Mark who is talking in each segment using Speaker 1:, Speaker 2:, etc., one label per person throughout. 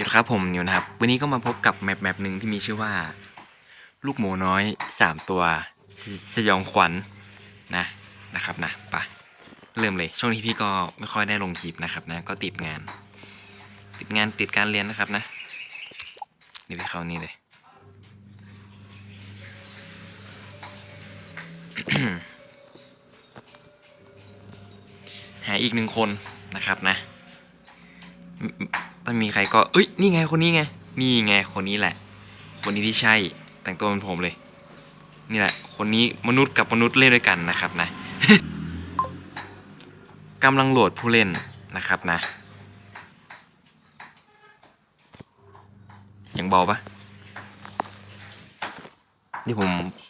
Speaker 1: สวัสดีครับผมนิวนะครับ วันนี้ก็มาพบกับแมปแมปหนึ่งที่มีชื่อว่า ลูกหมูน้อยสามตัวสสยองขวัญนะนะครับนะไปะเริ่มเลยช่วงนี้พี่ก็ไม่ค่อยได้ลงคลิปนะครับนะ ก็ติดงาน ติดงานติดการเรียนนะครับนะเดี๋ยวเข้านี่เลยหาอีกหนึ่งคนนะครับนะ ถ้ามีใครก็เอ้ยนี่ไงคนนี้ไงนี่ไงคนนี้แหละ คนนี้ที่ใช่แต่งตัวเป็นผมเลย นี่แหละ คนนี้มนุษย์กับมนุษย์เล่นด้วยกันนะครับนะกำลังโหลดผู้เล่นนะครับนะเสียงเบาปะนี่ผม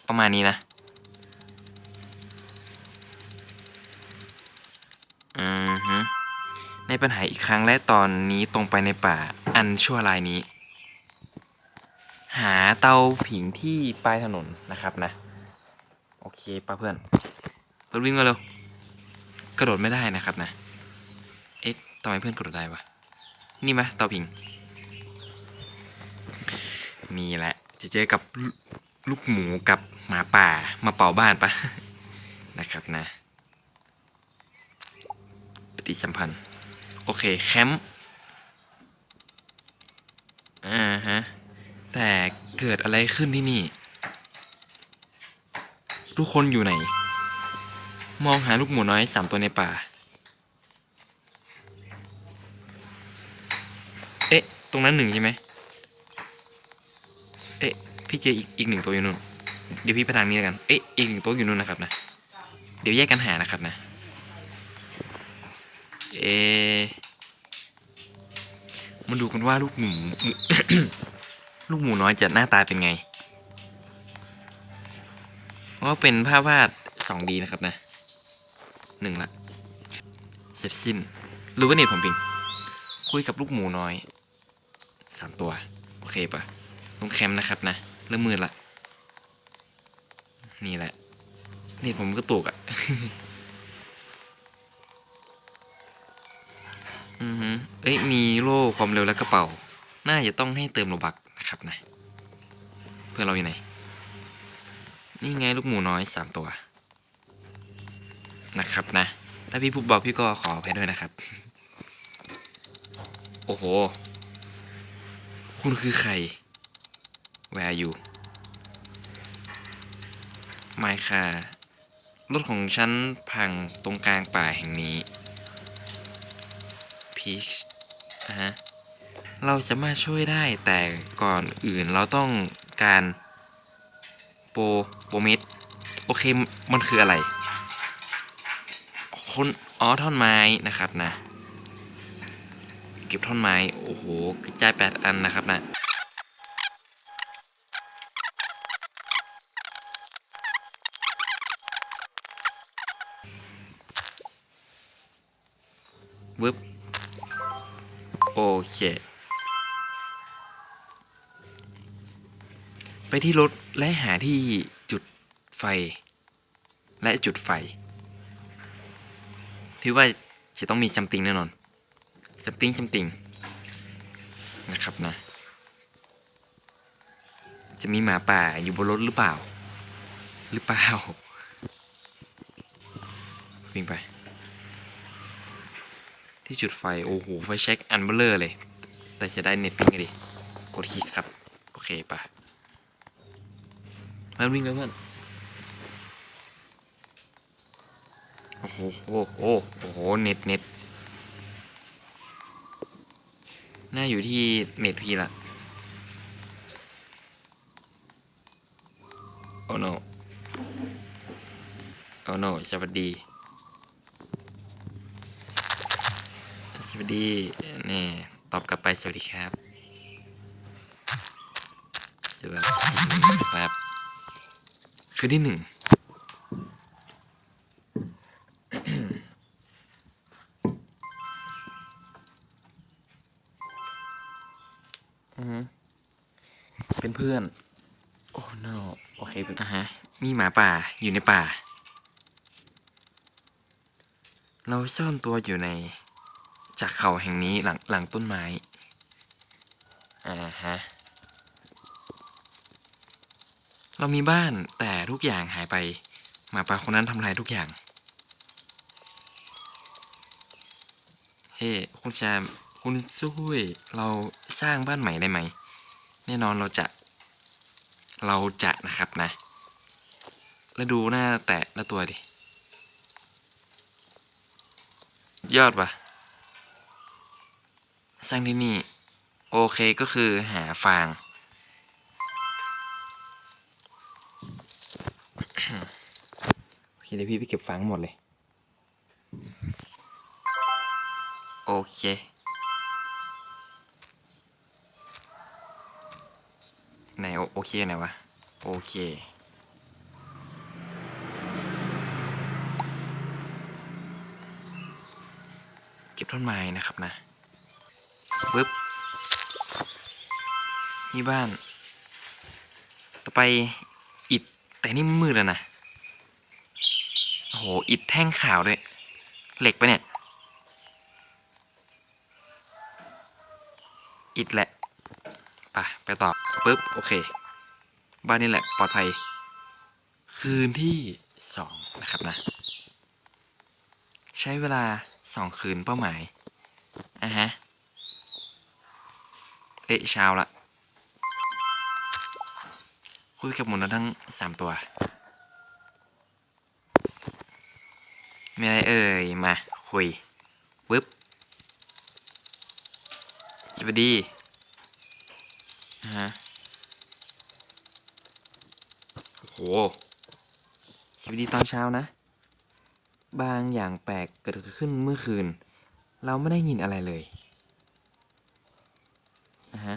Speaker 1: ประมาณนี้นะ ในปัญหาอีกครั้งและตอนนี้ตรงไปในป่าอันชั่วร้ายนี้ หาเตาผิงที่ปลายถนนนะครับนะ โอเคป่ะเพื่อนรถวิ่งมาเร็วกระโดดไม่ได้นะครับนะ เอ๊ะทำไมเพื่อนกระโดดได้วะ นี่มะเตาผิง นี่แหละ จะเจอกับลูกหมูกับหมาป่ามาเป่าบ้านปะนะครับนะ ปฏิสัมพันธ์ อเคแคมป์อ่าฮะ แต่เกิดอะไรขึ้นที่นี่ ทุกคนอยู่ไหน มองหาลูกหมูน้อยสามตัวในป่า เอ๊ะ ตรงนั้นหนึ่งใช่ไหมเอ๊ะ พี่เจออีกอีกหนึ่งตัวอยู่นู่น เดี๋ยวพี่ไปทางนี้แล้วกัน เอ๊ะ อีกหนึ่งตัวอยู่นู่นนะครับนะ เดี๋ยวแยกกันหานะครับนะ เอะ มาดูกันว่าลูกหมู ลูกหมูน้อยจะหน้าตาเป็นไงว่าเป็นภาพวาดสองดีนะครับนะหนึ่งละเสร็จสิ้นรือว่าเน็ตผมปิงคุยกับลูกหมูน้อยสามตัว โอเคปะลงแคมป์นะครับนะ เริ่มมืดละ นี่แหละน็ตผมก็ตกอะ่ะ อือฮึเอ้ยมีโล่ความเร็วและกระเป๋า น่าจะต้องให้เติมโลบักนะครับนะ เพื่อนเราอยู่ไหน นี่ไงลูกหมูน้อยสามตัว นะครับนะ ถ้าพี่พูดบอกพี่ก็ขออภัยด้วยนะครับ โอ้โห คุณคือใคร Where are you ไม่ค่ะรถของฉันพังตรงกลางป่าแห่งนี้ พีชนะฮะเราสามารถช่วยได้แต่ก่อนอื่นเราต้องการโปรโปรเมดโอเคมันคืออะไรคนอ๋อท่อนไม้นะครับนะ เก็บท่อนไม้ โอ้โหกระจายแปดอันนะครับนะวึบ โอเค ไปที่รถและหาที่จุดไฟ และจุดไฟ พี่ว่าจะต้องมีซัมติงแน่นอนซัมติงซัมติงนะครับนะ จะมีหมาป่าอยู่บนรถหรือเปล่า หรือเปล่า วิ่งไป ที่จุดไฟ โอ้โห ไฟเช็คอันเบลเลอร์เลย แต่จะได้เน็ตปิ้งดิ กดคลิกครับ โอเคปะเพื่อนวิ่งแล้วเพื่อนโอ้โห โอ้โห โอ้โห เน็ตเน็ตน่าอยู่ที่เน็ตพี่ละโอ้ no โอ้ no สวัสดี สวัสดีนี่ตอบกลับไปสวัสดีครับสวัสดีครับคือที่หนึ่งอือฮึเป็นเพื่อน โอ้ no โอเคเป็นอะฮะ มีหมาป่าอยู่ในป่า เราซ่อนตัวอยู่ใน จากเขาแห่งนี้หลังหลังต้นไม้ อ่าฮะ เรามีบ้านแต่ทุกอย่างหายไปหมาป่าคนนั้นทำลายทุกอย่าง เฮ้คุณแชมป์คุณช่วยเราสร้างบ้านใหม่ได้ไหม แน่นอนเราจะ เราจะนะครับนะ แล้วดูหน้าแตะหน้าตัวดิ ยอดปะ สร้างที่นี่ โอเคก็คือหาฟางโอเคเดี๋ยวพี่ไปเก็บฟางหมดเลย โอเคไหนโอโอเคไหนวะ โอเคเก็บต้นไม้นะครับนะ ปึ๊บนี่บ้าน ต่อไปอิดแต่นี่มืดแล้วนะโอ้โหอิดแท่งขาวด้วยเหล็กปะเนี่ยอิดแหละไปไปต่อปึ๊บโอเค บ้านนี่แหละปลอดภัย คืนที่สองนะครับนะ ใช้เวลาสองคืนเป้าหมายอะฮะ เอ๊ะเช้าละคุยกับหมุนทั้งสามตัวมีอะไรเอ่ย มาคุยปึ๊บสวัสดีฮะโอ้โหสวัสดีตอนเช้านะ บางอย่างแปลกเกิดขึ้นเมื่อคืน เราไม่ได้ยินอะไรเลยนะฮะ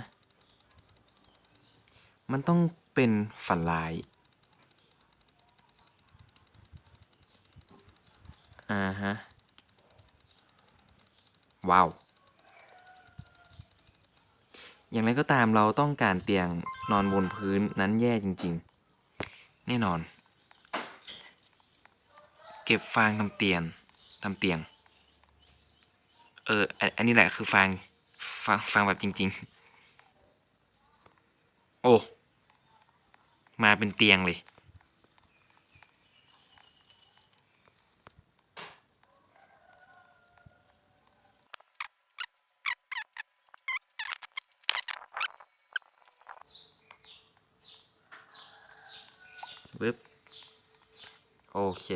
Speaker 1: มันต้องเป็นฝันร้าย อ่าฮะ ว้าว อย่างไรก็ตามเราต้องการเตียงนอนบนพื้นนั้นแย่จริง ๆ แน่นอน เก็บฟางทำเตียงทำเตียง เออ อันนนี้แหละคือฟาง ฟางฟางแบบจริง ๆ โอ้ มาเป็นเตียงเลยปึ๊บโอเค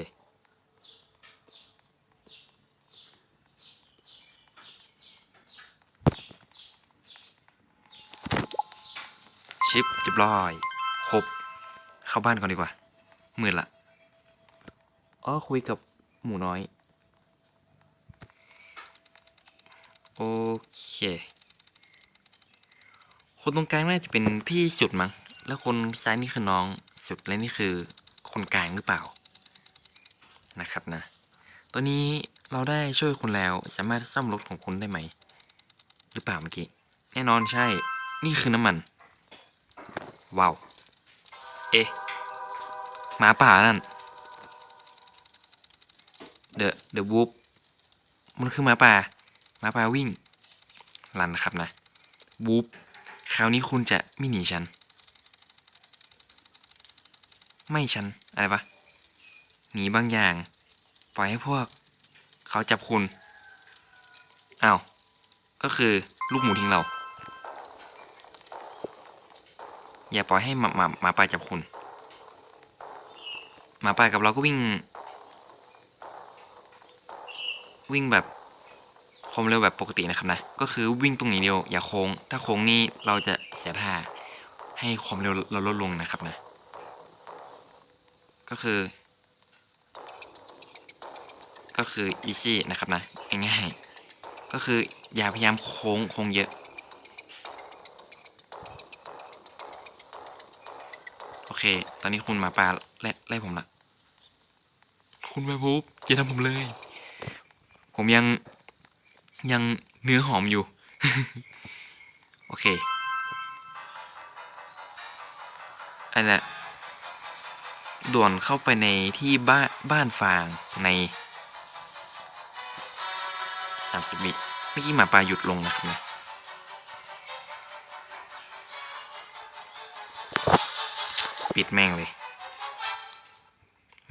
Speaker 1: ชิปเรียบร้อยครบ เข้าบ้านก่อนดีกว่ามืดละอ๋อคุยกับหมูน้อย โอเค คนตรงกลางน่าจะเป็นพี่สุดมั้ง แล้วคนซ้ายนี่คือน้องสุดและนี่คือคนกลางหรือเปล่า นะครับนะ ตอนนี้เราได้ช่วยคุณแล้วสามารถซ่อมรถของคุณได้ไหม หรือเปล่าเมื่อกี้ แน่นอนใช่ นี่คือน้ำมัน ว้าว เอ๊ะหมาป่านั่นเดอะเดอะวูฟมันคือหมาป่าหมาป่าวิ่งลันนะครับนะวูฟคราวนี้คุณจะไม่หนีฉัน ไม่ฉัน อะไรปะหนีบางอย่าง ปล่อยให้พวก เขาจับคุณอ้าว ก็คือลูกหมูทิ้งเรา อย่าปล่อยให้หมาหมาหมาป่าจับคุณหมาป่ากับเราก็วิ่ง วิ่งแบบความเร็วแบบปกตินะครับนะ ก็คือวิ่งตรงนี้เดียว อย่าโค้ง ถ้าโค้งนี่เราจะเสียท่าให้ความเร็วเราลดลงนะครับนะ ก็คือ ก็คือ easy นะครับนะง่ายๆก็คืออย่าพยายามโค้งโค้งเยอะ โอ เค ตอนนี้คุณหมาป่าไล่ไล่ผมละคุณแม่บุ๊บอย่าทำผมเลย ผมยังยังเนื้อหอมอยู่ โอเคอันนั้นด่วนเข้าไปในที่บ้านบ้านฟางในสามสิบวิเมื่อกี้หมาป่าหยุดลงนะครับ ปิดแม่งเลย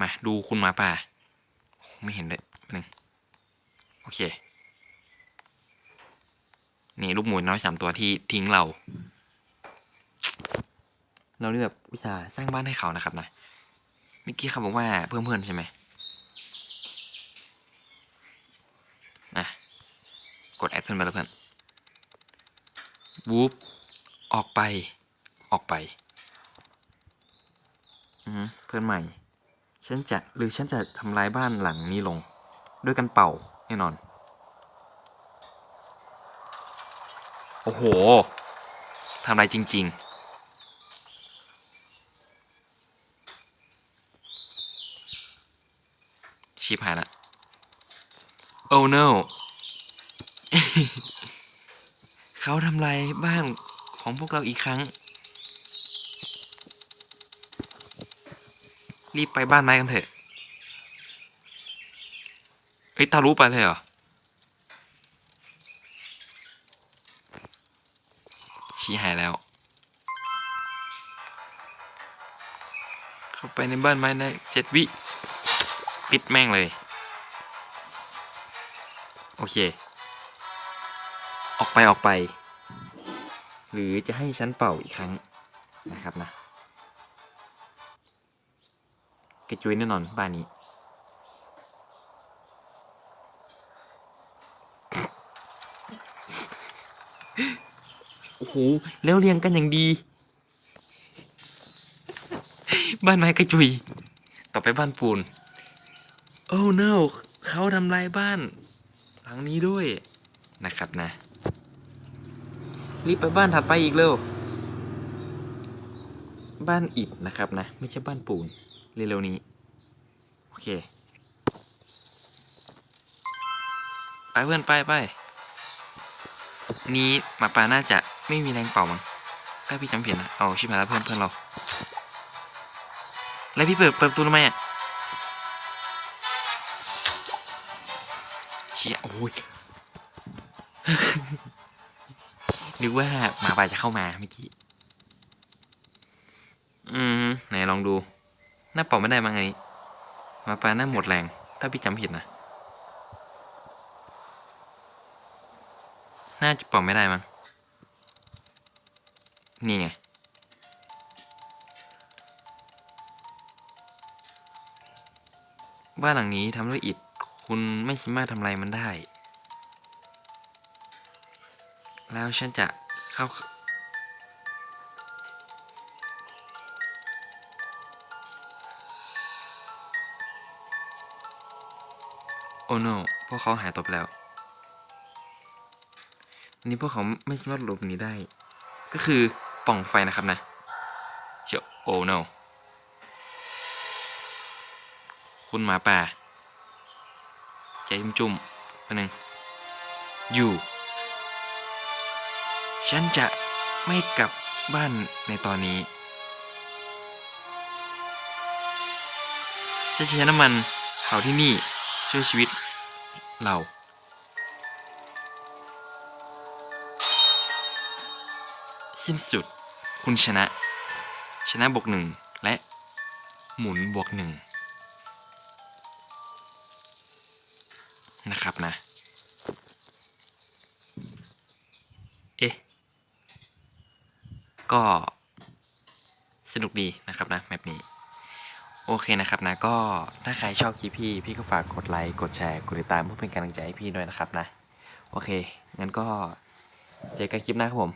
Speaker 1: มาดูคุณหมาป่า ไม่เห็นเลยแป๊บนึงโอเค นี่ลูกหมูน้อยสามตัวที่ทิ้งเรา เรานี่แบบอุตส่าห์สร้างบ้านให้เขานะครับนะเมื่อกี้เขาบอกว่าเพื่อนเพื่อนๆใช่ไหมนะกดแอดเพื่อนไปแล้วเพื่อนวูฟออกไป ออกไป เพื่อนใหม่ ฉันจะหรือฉันจะทำลายบ้านหลังนี้ลง ด้วยกันเป่าแน่นอน โอ้โหทำลายจริง ๆชิบหายละ Oh no เขาทำลายบ้านของพวกเราอีกครั้ง รีบไปบ้านไม้กันเถอะเอ้ยตารู้ไปเลยเหรอชี้หายแล้ว เข้าไปในบ้านไม้ในเจ็ดวิ ปิดแม่งเลย โอเค ออกไปออกไป หรือจะให้ฉันเป่าอีกครั้งนะครับนะ กระจุยแน่นอนบ้านนี้ โอ้โหแล้วเรียงกันอย่างดี บ้านไม้กระจุย ต่อไปบ้านปูน โอ้ no เขาทำลายบ้าน หลังนี้ด้วยนะครับนะ รีบไปบ้านถัดไปอีกเร็ว บ้านอิฐนะครับนะ ไม่ใช่บ้านปูน เร็วๆนี้ โอเค ไปเพื่อนไปไปนี้หมาป่าน่าจะไม่มีแรงเป่ามั้งถ้าพี่จำผิดนะเอาชิบหายแล้วเพื่อนเพื่อนเรา แล้วพี่เปิดเปิดประตูทำไมอะเชี่ยโอ้ยนึกว่าหมาป่าจะเข้ามาเมื่อกี้ อืม ไหนลองดู หน้าเป่าไม่ได้มั้งอันนี้ มาป่าหน้าหมดแรง ถ้าพี่จำผิดนะ น่าจะเป่าไม่ได้มั้ง นี่ไง บ้านหลังนี้ทำด้วยอิฐ คุณไม่สามารถทำอะไรมันได้ แล้วฉันจะเข้า โอ้ no พวกเขาหายตัวไปแล้วอันนี้พวกเขาไม่สามารถหลบหนีได้ ก็คือป่องไฟนะครับนะเชียวโอ้ no คุณหมาป่า ใจจุ่มๆไปหนึ่งอยู่ ฉันจะไม่กลับบ้านในตอนนี้ฉันจะใช้น้ำมันเผาที่นี่ ช่วยชีวิตเราสิ้นสุด คุณชนะ ชนะบวกหนึ่งและ หมุนบวกหนึ่งนะครับนะ เอ๊ะ ก็สนุกดีนะครับนะแมปนี้ โอเคนะครับนะก็ถ้าใครชอบคลิปพี่ พี่ก็ฝากกดไลค์กดแชร์กดติดตามเพื่อเป็นกำลังใจให้พี่ด้วยนะครับนะ โอเค งั้นก็เจอกันคลิปหน้าครับผม